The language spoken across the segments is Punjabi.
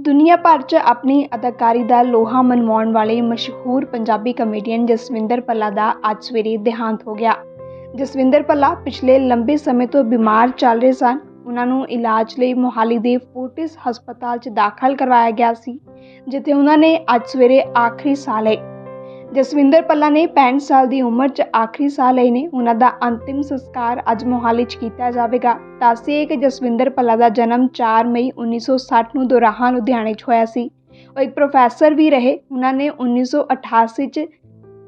ਦੁਨੀਆ ਭਰ 'ਚ ਆਪਣੀ ਅਦਾਕਾਰੀ ਦਾ ਲੋਹਾ ਮਨਵਾਉਣ ਵਾਲੇ ਮਸ਼ਹੂਰ ਪੰਜਾਬੀ ਕਮੇਡੀਅਨ ਜਸਵਿੰਦਰ ਭੱਲਾ ਦਾ ਅੱਜ ਸਵੇਰੇ ਦੇਹਾਂਤ ਹੋ ਗਿਆ। ਜਸਵਿੰਦਰ ਭੱਲਾ ਪਿਛਲੇ ਲੰਬੇ ਸਮੇਂ ਤੋਂ ਬਿਮਾਰ ਚੱਲ ਰਹੇ ਸਨ। ਉਹਨਾਂ ਨੂੰ ਇਲਾਜ ਲਈ ਮੋਹਾਲੀ ਦੇ ਫੋਰਟਿਸ ਹਸਪਤਾਲ 'ਚ ਦਾਖਲ ਕਰਵਾਇਆ ਗਿਆ ਸੀ, ਜਿੱਥੇ ਉਹਨਾਂ ਨੇ ਅੱਜ ਸਵੇਰੇ ਆਖਰੀ ਸਾਹ ਲਏ। ਜਸਵਿੰਦਰ ਭੱਲਾ ਨੇ 65 ਸਾਲ ਦੀ ਉਮਰ 'ਚ ਆਖਰੀ ਸਾਹ ਲਏ ਨੇ। ਉਹਨਾਂ ਦਾ ਅੰਤਿਮ ਸੰਸਕਾਰ ਅੱਜ ਮੋਹਾਲੀ 'ਚ ਕੀਤਾ ਜਾਵੇਗਾ। ਦੱਸਿਏ ਕਿ ਜਸਵਿੰਦਰ ਭੱਲਾ ਦਾ ਜਨਮ 4 ਮਈ 1960 ਨੂੰ ਦੋਰਾਹਾ, ਲੁਧਿਆਣੇ 'ਚ ਹੋਇਆ ਸੀ। ਉਹ ਇੱਕ ਪ੍ਰੋਫੈਸਰ ਵੀ ਰਹੇ। ਉਹਨਾਂ ਨੇ 1988 'ਚ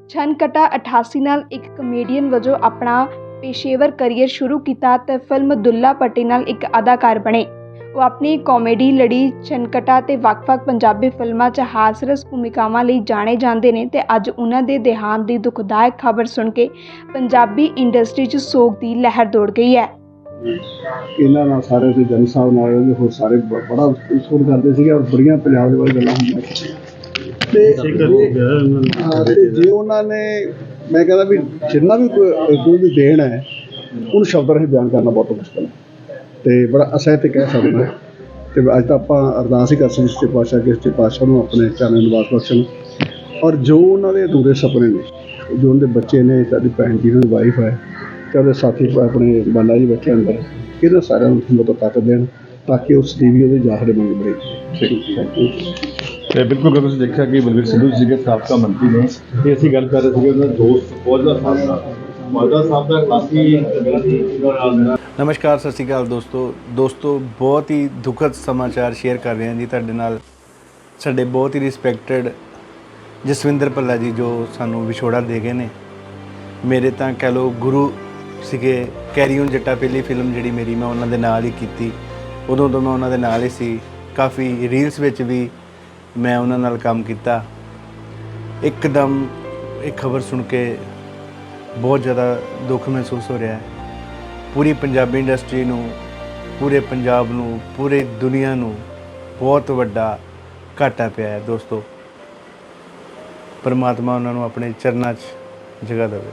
ਛਨਕਟਾ 88 ਨਾਲ ਇੱਕ ਕਮੇਡੀਅਨ ਵਜੋਂ ਆਪਣਾ ਪੇਸ਼ੇਵਰ ਕਰੀਅਰ ਸ਼ੁਰੂ ਕੀਤਾ ਤੇ ਫਿਲਮ ਦੁੱਲਾ ਪੱਟੀ ਨਾਲ ਇੱਕ ਅਦਾਕਾਰ ਬਣੇ। ਉਹ ਆਪਣੀ ਕਾਮੇਡੀ ਲੜੀ ਛਨਕਟਾ ਤੇ ਵੱਖ-ਵੱਖ ਪੰਜਾਬੀ ਫਿਲਮਾਂ 'ਚ ਹਾਸਰਸ ਭੂਮਿਕਾਵਾਂ ਲਈ ਜਾਣੇ ਜਾਂਦੇ ਨੇ ਤੇ ਅੱਜ ਉਹਨਾਂ ਦੇ ਦੇਹਾਂਤ ਦੀ ਦੁਖਦਾਇਕ ਖਬਰ ਸੁਣ ਕੇ ਪੰਜਾਬੀ ਇੰਡਸਟਰੀ 'ਚ ਸੋਗ ਦੀ ਲਹਿਰ ਦੌੜ ਗਈ ਹੈ। ਇਹਨਾਂ ਨਾਲ ਸਾਰੇ ਦੇ ਜਨ ਸਾਹਿਬ ਨਾਲ ਉਹਦੇ ਹੋਰ ਸਾਰੇ ਬੜਾ ਸੁਰ ਕਰਦੇ ਸੀਗੇ ਔਰ ਬੜੀਆਂ ਪੰਜਾਬ ਦੇ ਬਾਰੇ ਗੱਲਾਂ ਹੁੰਦੀਆਂ ਸੀ। ਤੇ ਜੇ ਉਹਨਾਂ ਨੇ ਮੈਂ ਕਹਿੰਦਾ ਵੀ ਜਿੰਨਾ ਵੀ ਕੋਈ ਕੋਈ ਵੀ ਦੇਣ ਹੈ ਉਹਨੂੰ ਸ਼ਬਦ ਰਾਹੀਂ ਬਿਆਨ ਕਰਨਾ ਬਹੁਤ ਮੁਸ਼ਕਲ ਹੈ। ਤੇ ਬੜਾ ਅਸਹਿਤ ਕਹਿ ਸਕਦਾ ਹੈ। ਤੇ ਅੱਜ ਤਾਂ ਆਪਾਂ ਅਰਦਾਸ ਹੀ ਕਰ ਸਕਦੇ ਸੱਚੇ ਪਾਤਸ਼ਾਹ ਕਿ ਸੱਚੇ ਪਾਤਸ਼ਾਹ ਨੂੰ ਆਪਣੇ ਚਾਨਣ ਨਿਵਾਸ ਬਖਸ਼ਣ। ਔਰ ਜੋ ਉਹਨਾਂ ਦੇ ਅਧੂਰੇ ਸੁਪਨੇ ਨੇ, ਜੋ ਉਹਨਾਂ ਦੇ ਬੱਚੇ ਨੇ, ਸਾਡੀ ਭੈਣ ਜੀ ਦੀ ਵਾਈਫ ਹੈ, ਤੇ ਉਹਦੇ ਸਾਥੀ ਆਪਣੇ ਬਾਲਾ ਜੀ ਬੈਠੇ ਅੰਦਰ ਇਹਨਾਂ ਸਾਰਿਆਂ ਨੂੰ ਹਿੰਮਤ ਤੱਕ ਦੇਣ ਤਾਂ ਕਿ ਉਸ ਦੀ ਵੀ ਉਹਦੇ ਜਾਹਰੇ ਮੰਗ ਬੜੇ ਥੈਂਕ ਯੂ ਤੇ ਬਿਲਕੁਲ ਬਿਲਕੁਲ ਤੁਸੀਂ ਦੇਖਿਆ ਕਿ ਬਲਵੀਰ ਸਿੱਧੂ ਜੀ ਦੇ ਸਾਬਕਾ ਮੰਤਰੀ ਨੇ, ਤੇ ਅਸੀਂ ਗੱਲ ਕਰ ਰਹੇ ਸੀਗੇ ਉਹਨਾਂ ਦਾ ਦੋਸਤ ਫੌਜਾ ਸਾਹਿਬ ਦਾ ਫੌਜਾ ਸਾਹਿਬ ਦਾ ਕਾਫੀ ਮੇਰਾ ਨਾਲ ਮੇਰਾ ਨਮਸਕਾਰ, ਸਤਿ ਸ਼੍ਰੀ ਅਕਾਲ ਦੋਸਤੋ। ਦੋਸਤੋ, ਬਹੁਤ ਹੀ ਦੁਖਦ ਸਮਾਚਾਰ ਸ਼ੇਅਰ ਕਰ ਰਹੇ ਹਾਂ ਜੀ ਤੁਹਾਡੇ ਨਾਲ। ਸਾਡੇ ਬਹੁਤ ਹੀ ਰਿਸਪੈਕਟਡ ਜਸਵਿੰਦਰ ਭੱਲਾ ਜੀ ਜੋ ਸਾਨੂੰ ਵਿਛੋੜਾ ਦੇ ਗਏ ਨੇ। ਮੇਰੇ ਤਾਂ ਕਹਿ ਲਓ ਗੁਰੂ ਸੀਗੇ, ਕੈਰੀਓਨ ਜੱਟਾ ਪਹਿਲੀ ਫਿਲਮ ਜਿਹੜੀ ਮੇਰੀ ਮੈਂ ਉਹਨਾਂ ਦੇ ਨਾਲ ਹੀ ਕੀਤੀ। ਉਦੋਂ ਤੋਂ ਮੈਂ ਉਹਨਾਂ ਦੇ ਨਾਲ ਹੀ ਸੀ। ਕਾਫੀ ਰੀਲਸ ਵਿੱਚ ਵੀ ਮੈਂ ਉਹਨਾਂ ਨਾਲ ਕੰਮ ਕੀਤਾ। ਇੱਕਦਮ ਇਹ ਖਬਰ ਸੁਣ ਕੇ ਬਹੁਤ ਜ਼ਿਆਦਾ ਦੁੱਖ ਮਹਿਸੂਸ ਹੋ ਰਿਹਾ ਹੈ। ਪੂਰੀ ਪੰਜਾਬੀ ਇੰਡਸਟਰੀ ਨੂੰ, ਪੂਰੇ ਪੰਜਾਬ ਨੂੰ, ਪੂਰੇ ਦੁਨੀਆ ਨੂੰ ਬਹੁਤ ਵੱਡਾ ਘਾਟਾ ਪਿਆ ਹੈ ਦੋਸਤੋ। ਪਰਮਾਤਮਾ ਉਹਨਾਂ ਨੂੰ ਆਪਣੇ ਚਰਨਾਂ 'ਚ ਜਗ੍ਹਾ ਦੇਵੇ।